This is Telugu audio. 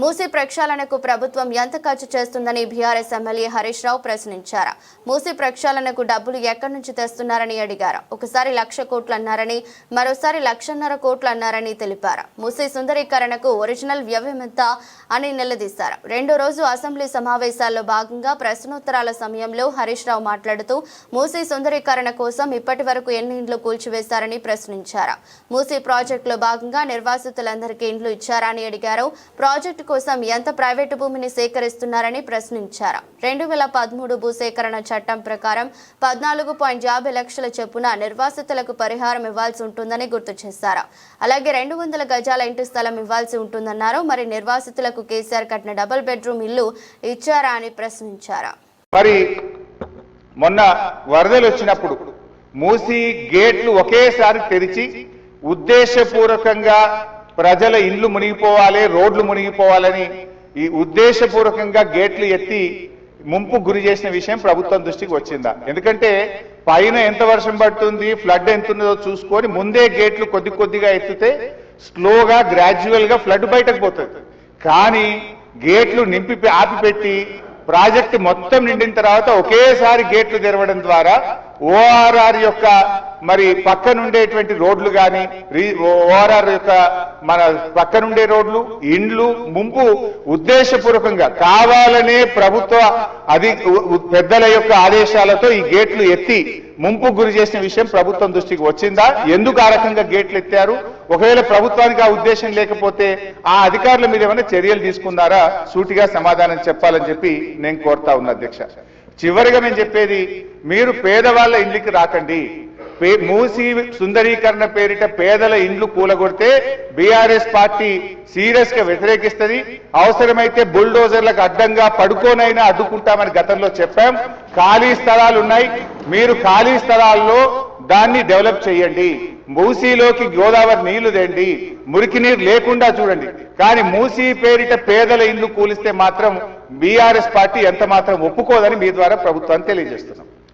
మూసీ ప్రక్షాళనకు ప్రభుత్వం ఎంత ఖర్చు చేస్తుందని బీఆర్ఎస్ ఎమ్మెల్యే హరీష్ రావు ప్రశ్నించారు. మూసీ ప్రక్షాళనకు డబ్బులు ఎక్కడి నుంచి తెస్తున్నారని అడిగారు. ఒకసారి లక్ష కోట్లు అన్నారని మరోసారి లక్షన్నర కోట్లు అన్నారని తెలిపారు. మూసీ సుందరీకరణకు ఒరిజినల్ వ్యయం ఎంత అని నిలదీశారు. రెండో రోజు అసెంబ్లీ సమావేశాల్లో భాగంగా ప్రశ్నోత్తరాల సమయంలో హరీష్ రావు మాట్లాడుతూ మూసీ సుందరీకరణ కోసం ఇప్పటి వరకు ఎన్ని ఇండ్లు కూల్చివేశారని ప్రశ్నించారు. మూసీ ప్రాజెక్టులో భాగంగా నిర్వాసితులందరికీ ఇండ్లు ఇచ్చారా అని అడిగారు. ప్రాజెక్టు ప్రాజెక్టు కోసం ఎంత ప్రైవేటు భూమిని సేకరిస్తున్నారని ప్రశ్నించారు. రెండు వేల పదమూడు భూసేకరణ చట్టం ప్రకారం పద్నాలుగు పాయింట్ యాభై లక్షల చొప్పున నిర్వాసితులకు పరిహారం ఇవ్వాల్సి ఉంటుందని గుర్తు చేశారు. అలాగే రెండు వందల గజాల ఇంటి స్థలం ఇవ్వాల్సి ఉంటుందన్నారు. మరి నిర్వాసితులకు కేసీఆర్ కట్టిన డబుల్ బెడ్రూమ్ ఇల్లు ఇచ్చారా అని ప్రశ్నించారు. మరి మొన్న వరదలు వచ్చినప్పుడు మూసి గేట్లు ఒకేసారి తెరిచి ఉద్దేశపూర్వకంగా ప్రజల ఇండ్లు మునిగిపోవాలి రోడ్లు మునిగిపోవాలని ఈ ఉద్దేశపూర్వకంగా గేట్లు ఎత్తి ముంపు గురి చేసిన విషయం ప్రభుత్వం దృష్టికి వచ్చిందా? ఎందుకంటే పైన ఎంత వర్షం పడుతుంది ఫ్లడ్ ఎంత ఉన్నదో చూసుకొని ముందే గేట్లు కొద్ది కొద్దిగా ఎత్తితే స్లోగా గ్రాడ్యువల్గా ఫ్లడ్ బయటకు పోతుంది. కానీ గేట్లు నింపి ఆపిపెట్టి ప్రాజెక్టు మొత్తం నిండిన తర్వాత ఒకేసారి గేట్లు తెరవడం ద్వారా ఓఆర్ఆర్ యొక్క మరి పక్కనుండేటువంటి రోడ్లు కానీ ఓఆర్ఆర్ యొక్క మన పక్కనుండే రోడ్లు ఇండ్లు ముంపు ఉద్దేశపూర్వకంగా కావాలనే ప్రభుత్వ అది పెద్దల యొక్క ఆదేశాలతో ఈ గేట్లు ఎత్తి ముంపు గురి చేసిన విషయం ప్రభుత్వం దృష్టికి వచ్చిందా? ఎందుకు ఆ రకంగా గేట్లు ఎత్తారు? ఒకవేళ ప్రభుత్వానికి ఆ ఉద్దేశం లేకపోతే ఆ అధికారుల మీద ఏమైనా చర్యలు తీసుకున్నారా? సూటిగా సమాధానం చెప్పాలని చెప్పి నేను కోరుతా ఉన్నా అధ్యక్ష. చివరిగా నేను చెప్పేది మీరు పేదవాళ్ళ ఇంటికి రాకండి. మూసి సుందరీకరణ పేరిట పేదల ఇండ్లు కూలగొడితే బీఆర్ఎస్ పార్టీ సీరియస్గా వ్యతిరేకిస్తుంది. అవసరమైతే బుల్డోజర్లకు అడ్డంగా పడుకోనైనా అడ్డుకుంటామని గతంలో చెప్పాం. ఖాళీ స్థలాలు ఉన్నాయి మీరు ఖాళీ స్థలాల్లో దాన్ని డెవలప్ చేయండి. మూసీలోకి గోదావరి నీళ్ళు తెండి. మురికి నీరు లేకుండా చూడండి. కానీ మూసీ పేరిట పేదల ఇండ్లు కూలిస్తే మాత్రం బీఆర్ఎస్ పార్టీ ఎంత మాత్రం ఒప్పుకోదని మీ ద్వారా ప్రభుత్వాన్ని తెలియజేస్తున్నాం.